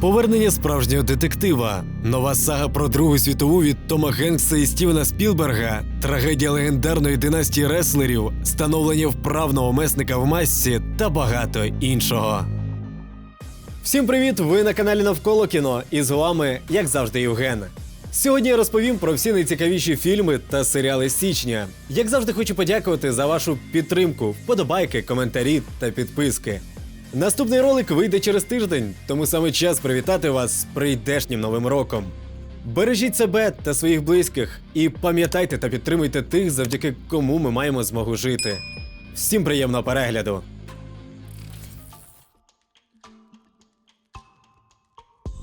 Повернення справжнього детектива, нова сага про Другу світову від Тома Генкса і Стівена Спілберга, трагедія легендарної династії реслерів, становлення вправного месника в масці та багато іншого. Всім привіт! Ви на каналі Навколо кіно і з вами, як завжди, Євген. Сьогодні я розповім про всі найцікавіші фільми та серіали січня. Як завжди, хочу подякувати за вашу підтримку, вподобайки, коментарі та підписки. Наступний ролик вийде через тиждень, тому саме час привітати вас з прийдешнім новим роком. Бережіть себе та своїх близьких і пам'ятайте та підтримуйте тих, завдяки кому ми маємо змогу жити. Всім приємного перегляду!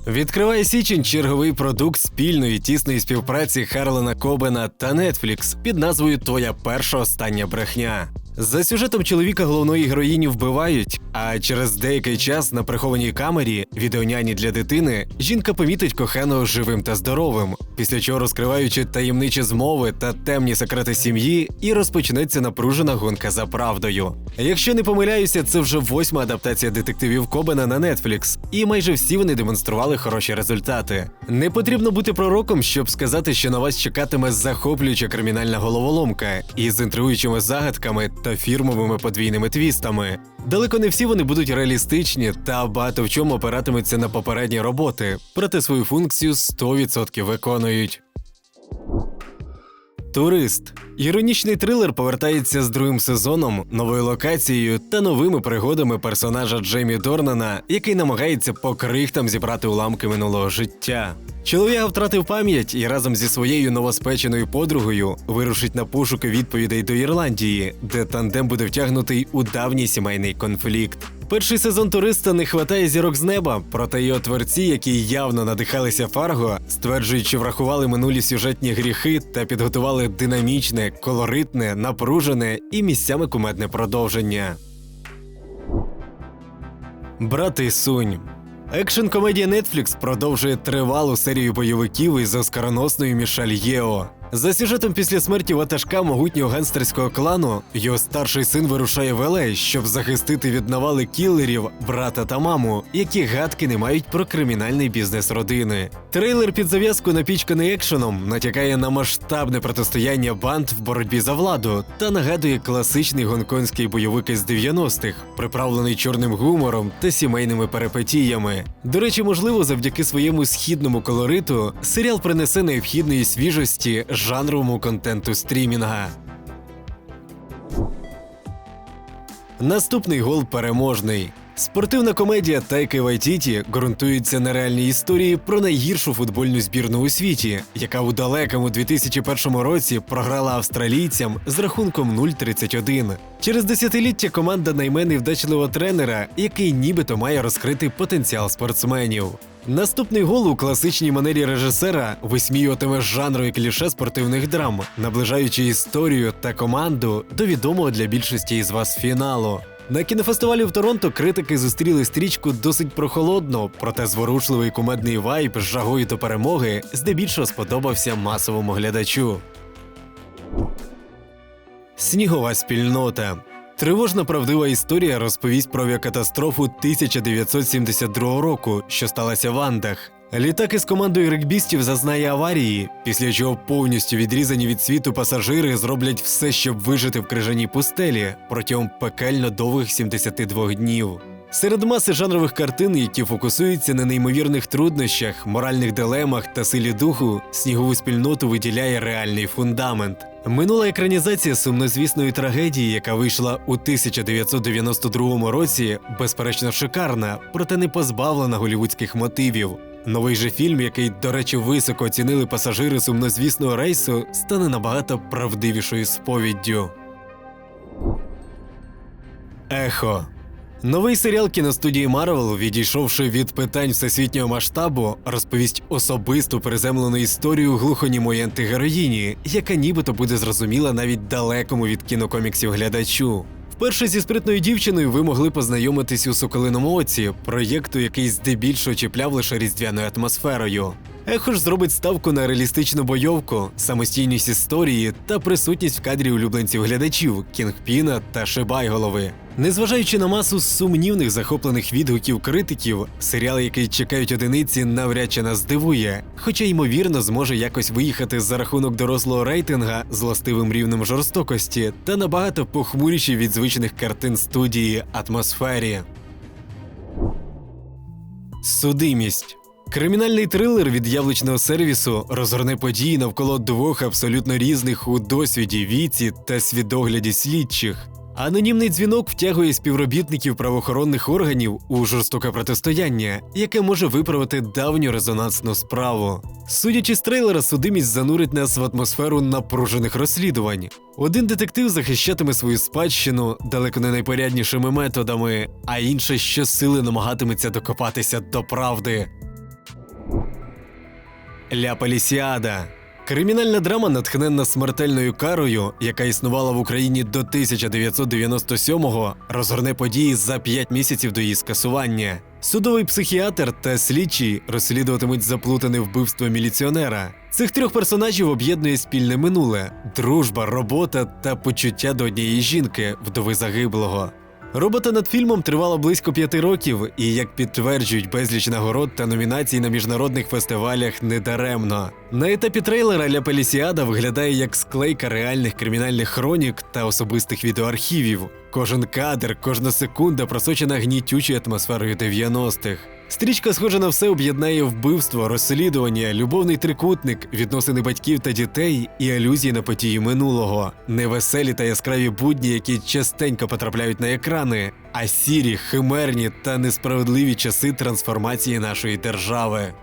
Відкриває січень черговий продукт спільної тісної співпраці Харлана Кобена та Netflix під назвою Твоя перша остання брехня. За сюжетом чоловіка головної героїні вбивають, а через деякий час на прихованій камері відеоняні для дитини жінка помітить коханого живим та здоровим, після чого розкриваючи таємничі змови та темні секрети сім'ї, і розпочнеться напружена гонка за правдою. Якщо не помиляюся, це вже восьма адаптація детективів Кобена на Netflix, і майже всі вони демонстрували хороші результати. Не потрібно бути пророком, щоб сказати, що на вас чекатиме захоплююча кримінальна головоломка із інтригуючими загадками та фірмовими подвійними твістами. Далеко не всі вони будуть реалістичні та багато в чому опиратимуться на попередні роботи, проте свою функцію 100% виконують. Турист. Іронічний трилер повертається з другим сезоном, новою локацією та новими пригодами персонажа Джеймі Дорнана, який намагається по крихтам зібрати уламки минулого життя. Чоловіка втратив пам'ять і разом зі своєю новоспеченою подругою вирушить на пошуки відповідей до Ірландії, де тандем буде втягнутий у давній сімейний конфлікт. Перший сезон туриста не хватає зірок з неба, проте його творці, які явно надихалися Фарго, стверджують, що врахували минулі сюжетні гріхи та підготували динамічне, колоритне, напружене і місцями кумедне продовження. Брати Сунь. Екшн комедія Netflix продовжує тривалу серію бойовиків із оскароносною Мішель Єо. За сюжетом після смерті ватажка могутнього гангстерського клану його старший син вирушає в LA, щоб захистити від навали кілерів брата та маму, які гадки не мають про кримінальний бізнес родини. Трейлер під зав'язку напічканий екшеном натякає на масштабне протистояння банд в боротьбі за владу та нагадує класичний гонконгський бойовик із 90-х, приправлений чорним гумором та сімейними перипетіями. До речі, можливо, завдяки своєму східному колориту серіал принесе необхідної свіжості жанровому контенту стрімінга. Наступний гол переможний. Спортивна комедія Тайки Вайтіті ґрунтується на реальній історії про найгіршу футбольну збірну у світі, яка у далекому 2001 році програла австралійцям з рахунком 0-31. Через десятиліття команда найме невдачливого тренера, який нібито має розкрити потенціал спортсменів. Наступний гол у класичній манері режисера висміюватиме жанру і кліше спортивних драм, наближаючи історію та команду до відомого для більшості із вас фіналу. На кінофестивалі в Торонто критики зустріли стрічку досить прохолодно, проте зворушливий кумедний вайб з жагою до перемоги здебільшого сподобався масовому глядачу. Снігова спільнота. Тривожна правдива історія розповість про авіакатастрофу 1972 року, що сталася в Андах. Літак із командою регбістів зазнає аварії, після чого повністю відрізані від світу пасажири зроблять все, щоб вижити в крижаній пустелі протягом пекельно довгих 72 днів. Серед маси жанрових картин, які фокусуються на неймовірних труднощах, моральних дилемах та силі духу, снігову спільноту виділяє реальний фундамент. Минула екранізація сумнозвісної трагедії, яка вийшла у 1992 році, безперечно шикарна, проте не позбавлена голівудських мотивів. Новий же фільм, який, до речі, високо оцінили пасажири сумнозвісного рейсу, стане набагато правдивішою сповіддю. Ехо. Новий серіал кіностудії Марвел, відійшовши від питань всесвітнього масштабу, розповість особисту приземлену історію глухонімої антигероїні, яка нібито буде зрозуміла навіть далекому від кінокоміксів глядачу. Вперше зі спритною дівчиною ви могли познайомитись у Соколиному оці, проєкту, який здебільшого чіпляв лише різдвяною атмосферою. Ехо ж зробить ставку на реалістичну бойовку, самостійність історії та присутність в кадрі улюбленців глядачів Кінгпіна та Шибайголови. Незважаючи на масу сумнівних захоплених відгуків критиків, серіал, який чекають одиниці, навряд чи нас здивує, хоча ймовірно зможе якось виїхати за рахунок дорослого рейтинга з властивим рівнем жорстокості та набагато похмуріші від звичних картин студії атмосфері. Судимість. Кримінальний трилер від яблучного сервісу розгорне події навколо двох абсолютно різних у досвіді, віці та свідогляді слідчих. Анонімний дзвінок втягує співробітників правоохоронних органів у жорстоке протистояння, яке може виправити давню резонансну справу. Судячи з трейлера, судимість занурить нас в атмосферу напружених розслідувань. Один детектив захищатиме свою спадщину далеко не найпоряднішими методами, а інший щосили намагатиметься докопатися до правди. Ля Палісіада. Кримінальна драма, натхненна смертельною карою, яка існувала в Україні до 1997-го, розгорне події за 5 місяців до її скасування. Судовий психіатр та слідчий розслідуватимуть заплутане вбивство міліціонера. Цих трьох персонажів об'єднує спільне минуле: дружба, робота та почуття до однієї жінки, вдови загиблого. Робота над фільмом тривала близько п'яти років, і як підтверджують безліч нагород та номінацій на міжнародних фестивалях недаремно. На етапі трейлера Ля Пелісіада виглядає як склейка реальних кримінальних хронік та особистих відеоархівів. Кожен кадр, кожна секунда просочена гнітючою атмосферою 90-х. Стрічка, схожа на все, об'єднає вбивство, розслідування, любовний трикутник, відносини батьків та дітей і алюзії на події минулого, невеселі та яскраві будні, які частенько потрапляють на екрани, а сірі, химерні та несправедливі часи трансформації нашої держави.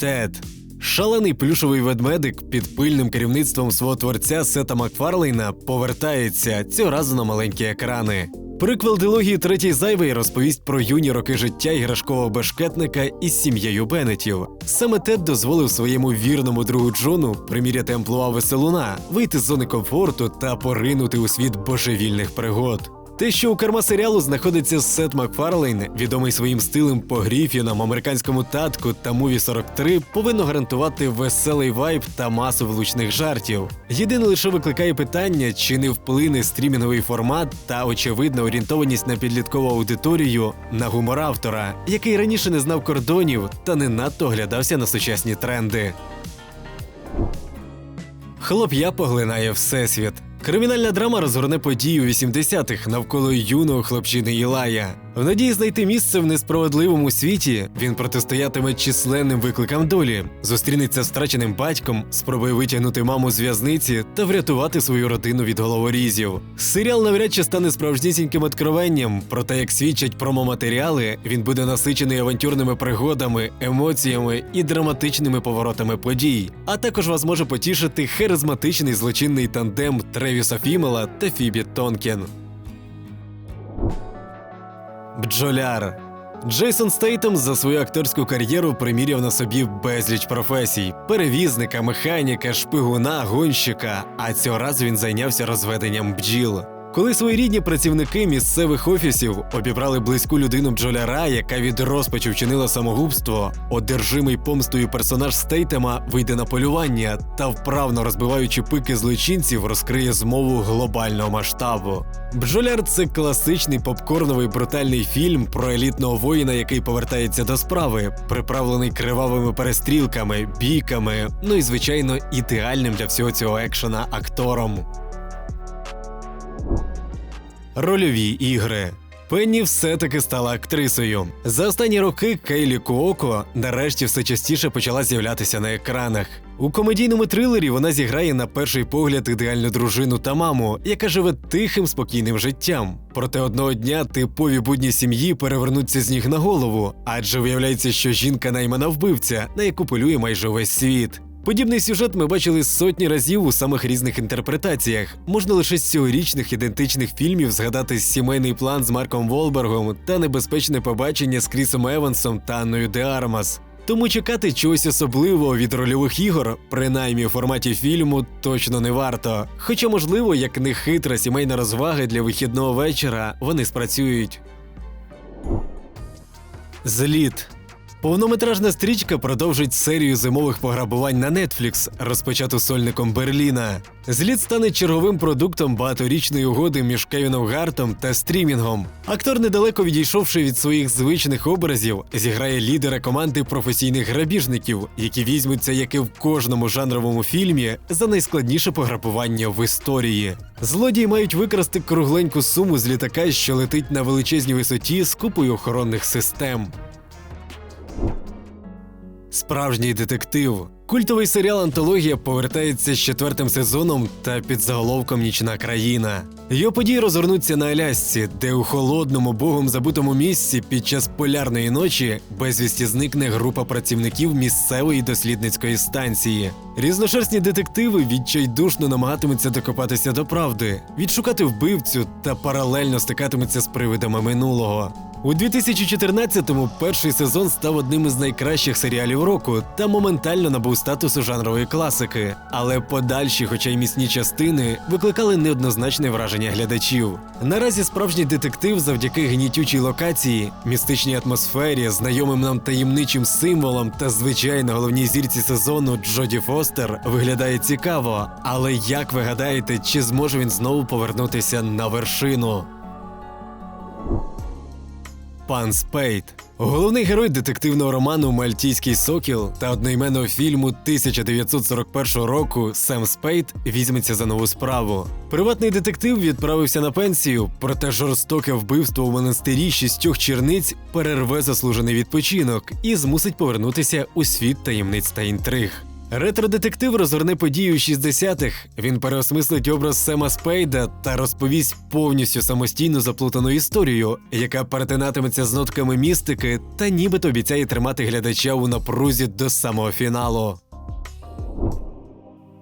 Тед. Шалений плюшовий ведмедик під пильним керівництвом свого творця Сета Макфарлейна повертається цього разу на маленькі екрани. Приквел дилогії третій зайвий розповість про юні роки життя іграшкового бешкетника із сім'єю Беннетів. Саме Тед дозволив своєму вірному другу Джону приміряти амплуа веселуна, вийти з зони комфорту та поринути у світ божевільних пригод. Те, що у керма серіалу знаходиться Сет Макфарлейн, відомий своїм стилем по Гріфінам, американському татку та муві 43, повинно гарантувати веселий вайб та масу влучних жартів. Єдине лише викликає питання, чи не вплине стрімінговий формат та очевидна орієнтованість на підліткову аудиторію на гумор автора, який раніше не знав кордонів та не надто оглядався на сучасні тренди. Хлоп'я поглинає всесвіт. Кримінальна драма розгорне події у 80-х навколо юного хлопчини Ілая. В надії знайти місце в несправедливому світі він протистоятиме численним викликам долі, зустрінеться з втраченим батьком, спробує витягнути маму з в'язниці та врятувати свою родину від головорізів. Серіал навряд чи стане справжнісіньким откровенням, проте, як свідчать промоматеріали, він буде насичений авантюрними пригодами, емоціями і драматичними поворотами подій. А також вас може потішити харизматичний злочинний тандем Тревіса Фімела та Фібі Тонкен. Бджоляр. Джейсон Стейтем за свою акторську кар'єру приміряв на собі безліч професій: перевізника, механіка, шпигуна, гонщика. А цього разу він зайнявся розведенням бджіл. Коли своєрідні працівники місцевих офісів обібрали близьку людину бджоляра, яка від розпачу вчинила самогубство, одержимий помстою персонаж Стейтема вийде на полювання та, вправно розбиваючи пики злочинців, розкриє змову глобального масштабу. Бджоляр це класичний попкорновий брутальний фільм про елітного воїна, який повертається до справи, приправлений кривавими перестрілками, бійками, ну і звичайно ідеальним для всього цього екшена актором. Рольові ігри. Пенні все-таки стала актрисою. За останні роки Кейлі Куоко нарешті все частіше почала з'являтися на екранах. У комедійному трилері вона зіграє на перший погляд ідеальну дружину та маму, яка живе тихим спокійним життям. Проте одного дня типові будні сім'ї перевернуться з ніг на голову, адже виявляється, що жінка наймана вбивця, на яку полює майже весь світ. Подібний сюжет ми бачили сотні разів у самих різних інтерпретаціях. Можна лише з цьогорічних ідентичних фільмів згадати сімейний план з Марком Волбергом та небезпечне побачення з Крісом Евансом та Анною Де Армас. Тому чекати чогось особливого від рольових ігор, принаймні у форматі фільму, точно не варто. Хоча, можливо, як нехитра сімейна розвага для вихідного вечора, вони спрацюють. Зліт. Повнометражна стрічка продовжить серію зимових пограбувань на Netflix, розпочату сольником Берліна. Зліт стане черговим продуктом багаторічної угоди між Кевіном Гартом та стрімінгом. Актор, недалеко відійшовши від своїх звичних образів, зіграє лідера команди професійних грабіжників, які візьмуться, як і в кожному жанровому фільмі, за найскладніше пограбування в історії. Злодії мають викрасти кругленьку суму з літака, що летить на величезній висоті з купою охоронних систем. Справжній детектив. Культовий серіал Антологія повертається з четвертим сезоном та під заголовком Нічна країна. Його події розгорнуться на Алясці, де у холодному богом забутому місці під час полярної ночі безвісті зникне група працівників місцевої дослідницької станції. Різношерстні детективи відчайдушно намагатимуться докопатися до правди, відшукати вбивцю та паралельно стикатимуться з привидами минулого. У 2014-му перший сезон став одним із найкращих серіалів року та моментально набув статусу жанрової класики. Але подальші, хоча й міцні частини, викликали неоднозначне враження глядачів. Наразі справжній детектив завдяки гнітючій локації, містичній атмосфері, знайомим нам таємничим символам та звичайно головній зірці сезону Джоді Фостер виглядає цікаво. Але як ви гадаєте, чи зможе він знову повернутися на вершину? Пан Спейд. Головний герой детективного роману Мальтійський сокіл та одноіменного фільму 1941 року Сем Спейд візьметься за нову справу. Приватний детектив відправився на пенсію, проте жорстоке вбивство у монастирі шістьох черниць перерве заслужений відпочинок і змусить повернутися у світ таємниць та інтриг. Ретро-детектив розгорне події у 60-х. Він переосмислить образ Сема Спейда та розповість повністю самостійну заплутану історію, яка перетинатиметься з нотками містики та нібито обіцяє тримати глядача у напрузі до самого фіналу.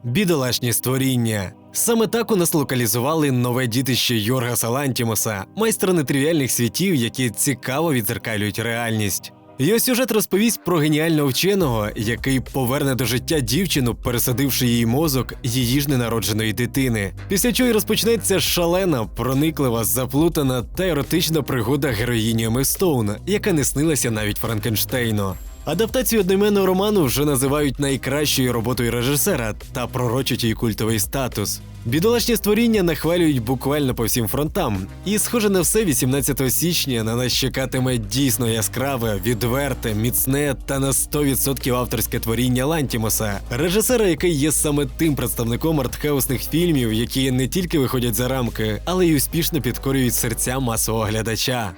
Бідолашні створіння. Саме так у нас локалізували нове дітище Йоргаса Лантімоса, майстра нетривіальних світів, які цікаво відзеркалюють реальність. Його сюжет розповість про геніального вченого, який поверне до життя дівчину, пересадивши її мозок її ж ненародженої дитини. Після чого й розпочнеться шалена, прониклива, заплутана та еротична пригода героїні Стоун, яка не снилася навіть Франкенштейну. Адаптацію одноіменного роману вже називають найкращою роботою режисера та пророчать її культовий статус. Бідолашні створіння нахвалюють буквально по всім фронтам. І, схоже на все, 18 січня на нас чекатиме дійсно яскраве, відверте, міцне та на 100% авторське творіння Лантімоса, режисера, який є саме тим представником артхаусних фільмів, які не тільки виходять за рамки, але й успішно підкорюють серця масового глядача.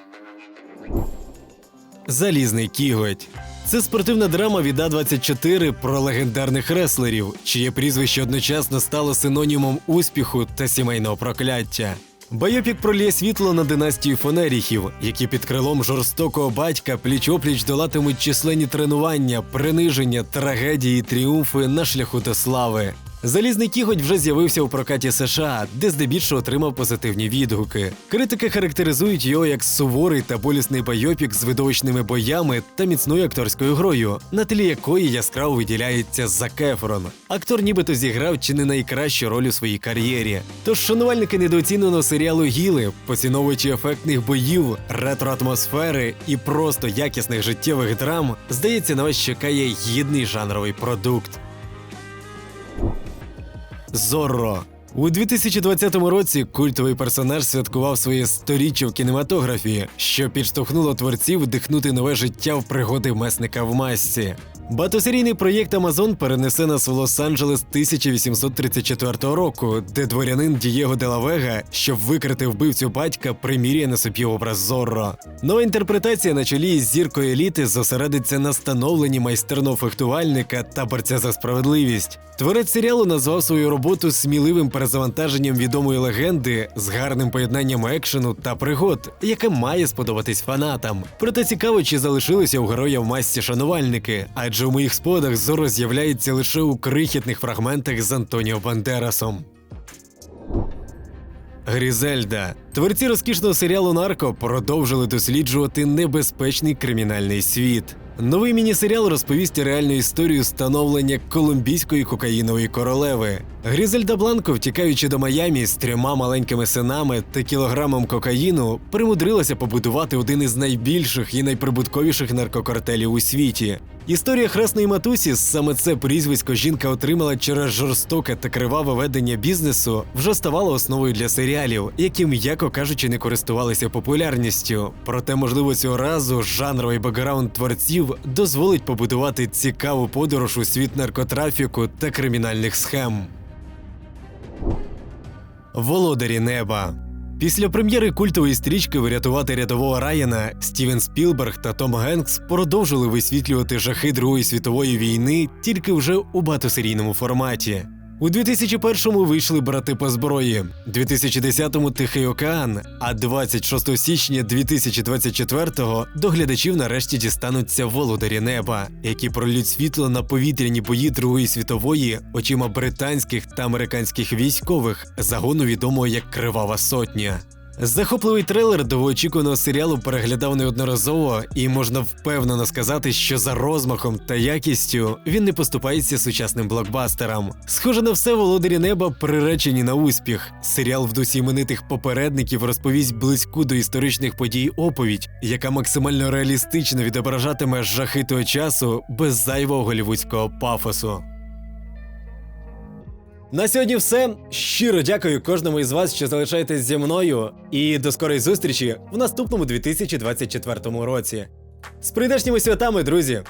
Залізний кіготь. Це спортивна драма від А24 про легендарних реслерів, чиє прізвище одночасно стало синонімом успіху та сімейного прокляття. Байопік проліє світло на династію фонеріхів, які під крилом жорстокого батька пліч-опліч долатимуть численні тренування, приниження, трагедії, тріумфи на шляху до слави. Залізний кіготь вже з'явився у прокаті США, де здебільшого отримав позитивні відгуки. Критики характеризують його як суворий та болісний байопік з видовищними боями та міцною акторською грою, на тлі якої яскраво виділяється Зак Ефрон. Актор нібито зіграв чи не найкращу роль у своїй кар'єрі. Тож шанувальники недооціненого серіалу Гіли, поціновуючи ефектних боїв, ретро-атмосфери і просто якісних життєвих драм, здається, на вас чекає гідний жанровий продукт. Зорро. У 2020 році культовий персонаж святкував своє сторіччя в кінематографі, що підштовхнуло творців вдихнути нове життя в пригоди месника в масці. Багатосерійний проєкт Амазон перенесе нас в Лос-Анджелес 1834 року, де дворянин Дієго Делавега, щоб викрити вбивцю батька, примірює на собі образ Зорро. Нова інтерпретація на чолі із зіркою еліти зосередиться на становленні майстерного фехтувальника та борця за справедливість. Творець серіалу назвав свою роботу сміливим перезавантаженням відомої легенди з гарним поєднанням екшену та пригод, яке має сподобатись фанатам. Проте цікаво, чи залишилися у героя в масці шанувальники, адже у моїх сподах Зоро з'являється лише у крихітних фрагментах з Антоніо Бандерасом. Грізельда. Творці розкішного серіалу Нарко продовжили досліджувати небезпечний кримінальний світ. Новий міні-серіал розповість реальну історію становлення колумбійської кокаїнової королеви. Грізельда Бланко, втікаючи до Майамі з трьома маленькими синами та кілограмом кокаїну, примудрилася побудувати один із найбільших і найприбутковіших наркокартелів у світі. Історія хресної матусі саме це прізвисько жінка отримала через жорстоке та криваве ведення бізнесу, вже ставало основою для серіалів, які, м'яко кажучи, не користувалися популярністю. Проте, можливо, цього разу жанровий бекграунд творців дозволить побудувати цікаву подорож у світ наркотрафіку та кримінальних схем. Володарі неба. Після прем'єри культової стрічки Врятувати рядового Райана Стівен Спілберг та Том Генкс продовжили висвітлювати жахи Другої світової війни тільки вже у багатосерійному форматі. У 2001-му вийшли брати по зброї, 2010-му Тихий океан, а 26 січня 2024-го до глядачів нарешті дістануться володарі неба, які пролють світло на повітряні бої Другої світової очима британських та американських військових, загону відомого як Кривава Сотня. Захопливий трейлер довгоочікуваного серіалу переглядав неодноразово, і можна впевнено сказати, що за розмахом та якістю він не поступається сучасним блокбастерам. Схоже на все володарі неба приречені на успіх. Серіал в дусі іменитих попередників розповість близьку до історичних подій оповідь, яка максимально реалістично відображатиме жахи того часу без зайвого голівудського пафосу. На сьогодні все. Щиро дякую кожному із вас, що залишаєтесь зі мною. І до скорої зустрічі в наступному 2024 році. З прийдешніми святами, друзі!